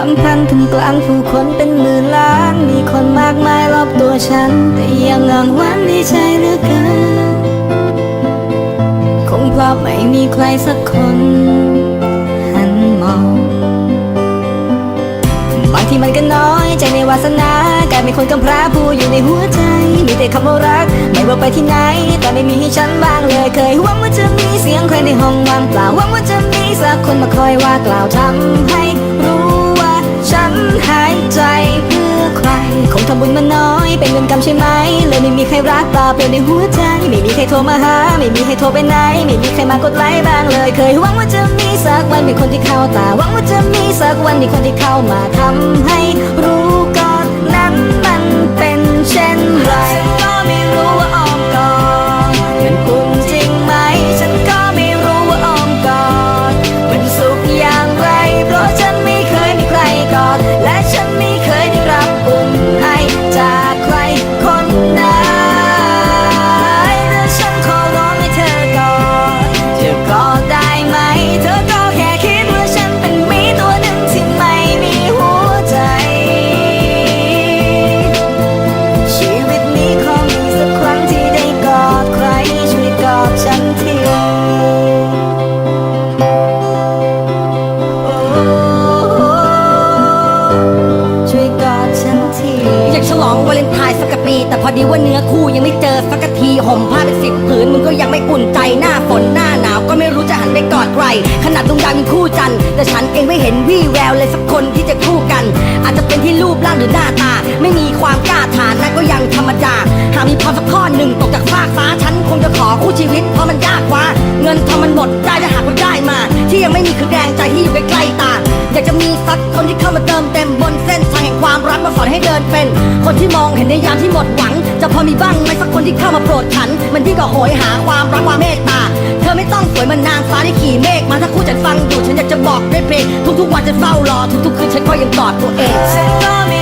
กลางผู้คนเป็นหมื่นล้าน มีคนมากมายรอบตัวฉัน แต่ยังอ้างวันนี้ใช่เหลือเกินคงเพราะไม่มีใครสักคน หันมองบางทีมันก็น้อยใจในวาสนากลายเป็นคนกำพร้าผู้อยู่ในหัวใจ มีแต่คำว่ารัก ไม่ว่าไปที่ไหน แต่ไม่มีให้ฉันบ้างเลย เคยหวังว่าจะมีเสียงใครในห้องว่างเปล่าหวังว่าจะมีสักคนมาคอยว่ากล่าวทำให้ คงทำบุญมาน้อย เป็นเงินกำใช่ไหม เลยไม่มีใครรักตาเปลี่ยนในหัวใจ ไม่มีใครโทรมาหา ไม่มีใครโทรไปไหน ไม่มีใครมากดไลค์บ้างเลย เคยหวังว่าจะมีสักวันมีคนที่เข้าตา หวังว่าจะมีสักวันมีคนที่เข้ามาทำให้รู้ วาเลนไทน์สักปี แต่พอดีว่าเนื้อคู่ยังไม่เจอสักทีห่มผ้าเป็นสิบผืนมึงก็ยังไม่อุ่นใจหน้าฝนหน้าหนาวก็ไม่รู้จะหันไปกอดใครขนาดดวงดาวยังคู่จันแต่ฉันเองไม่เห็นวี่แววเลยสักคนที่จะคู่กัน อาจจะเป็นที่รูปร่างหรือหน้าตา ไม่มีความกล้าฐานนะก็ยังธรรมดาหากมีพรสักข้อหนึ่งตกจากฟากฟ้าฉันคงจะขอคู่ชีวิตเพราะมันยากกว่า เงินทองมันหมดได้จะหากมันได้มา ที่ยังไม่มีคือแรงใจที่อยู่ใกล้ๆตา อยากจะมีสักคนที่เข้ามาเติมเต็มบนเส้น มาสอนให้เดินเป็น คนที่มองเห็นในยามที่หมดหวัง จะพอมีบ้างไหมสักคนที่เข้ามาโปรดฉัน มันที่งก็โหยหาความรักความเมตตา เธอไม่ต้องสวยมันนางฟ้าที่ขี่เมฆมาถ้าคู่ฉันฟังอยู่ฉันอยากจะบอกด้วยเพลงทุกๆวันจะเฝ้ารอทุกๆคืนฉันก็ยังกอดตัวเองฉันก็ไม่